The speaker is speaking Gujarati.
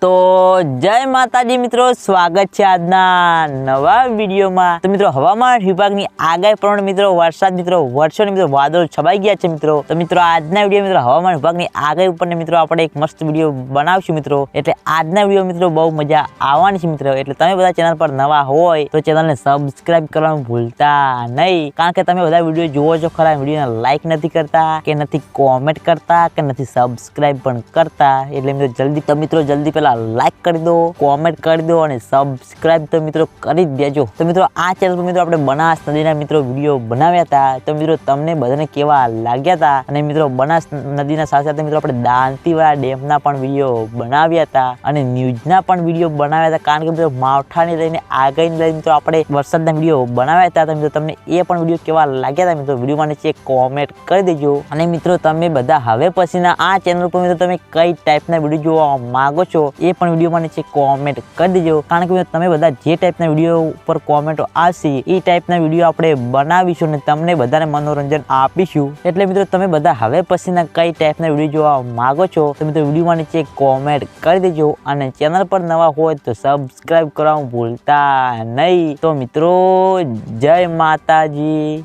તો જય માતાજી મિત્રો, સ્વાગત છે આજના નવા વિડીયોમાં. તો મિત્રો, હવામાન વિભાગની આગાહી પ્રમાણે મિત્રો, વરસાદ મિત્રો, વર્ષોની મિત્રો વાદળો છવાઈ ગયા છે મિત્રો. તો મિત્રો, આજના વીડિયો મિત્રો, હવામાન વિભાગની આગાહી ઉપર મિત્રો, આપણે એક મસ્ત વીડિયો બનાવશું મિત્રો. એટલે આજના વીડિયો મિત્રો, બહુ મજા આવવાની છે મિત્રો. એટલે તમે બધા ચેનલ પર નવા હોય, તો ચેનલને સબસ્ક્રાઇબ કરવાનું ભૂલતા નહીં. કારણ કે તમે બધા વીડિયો જુઓ છો ખરા, વિડીયોને લાઈક નથી કરતા, કે નથી કોમેન્ટ કરતા, કે નથી સબસ્ક્રાઇબ પણ કરતા. એટલે મિત્રો, જલ્દી, તો મિત્રો, જલ્દી પહેલાં લાઈક કરી દો કોમેન્ટ કરી દો અને સબસ્ક્રાઇબ તો મિત્રો કરી જ દેજો. તો મિત્રો, આ ચેનલ પર મિત્રો આપણે બનાસ નદીના મિત્રો વીડિયો બનાવ્યા હતા. તો મિત્રો, તમને બધાને કેવા લાગ્યા હતા? અને મિત્રો, બનાસ નદીના સાથે સાથે મિત્રો આપણે દાંતીવાળા ડેમના પણ વીડિયો બનાવ્યા હતા. અને ન્યૂઝના પણ વીડિયો બનાવ્યા હતા. કારણ કે મિત્રો, માવઠાને લઈને આગળ લઈને મિત્રો આપણે વરસાદના વીડિયો બનાવ્યા હતા. તો મિત્રો, તમને એ પણ વીડિયો કેવા લાગ્યા હતા? મિત્રો, વિડીયોમાં નીચે કોમેન્ટ કરી દેજો. અને મિત્રો, તમે બધા હવે પછીના આ ચેનલ પર મિત્રો, તમે કઈ ટાઈપના વીડિયો જોવા માંગો છો, એ પણ વિડીયોમાં નીચે કોમેન્ટ કરી દેજો કારણ કે તમે બધા જે ટાઈપના વીડિયો ઉપર કોમેન્ટો આવશે એ ટાઈપના વીડિયો આપણે બનાવીશું અને તમને બધાને મનોરંજન આપીશું. એટલે મિત્રો, તમે બધા હવે પછીના કઈ ટાઈપના વીડિયો જોવા માગો છો, તો મિત્રો વિડીયોમાં નીચે કોમેન્ટ કરી દેજો અને ચેનલ પર નવા હોય તો સબસ્ક્રાઈબ કરવાનું ભૂલતા નહીં. તો મિત્રો, જય માતાજી.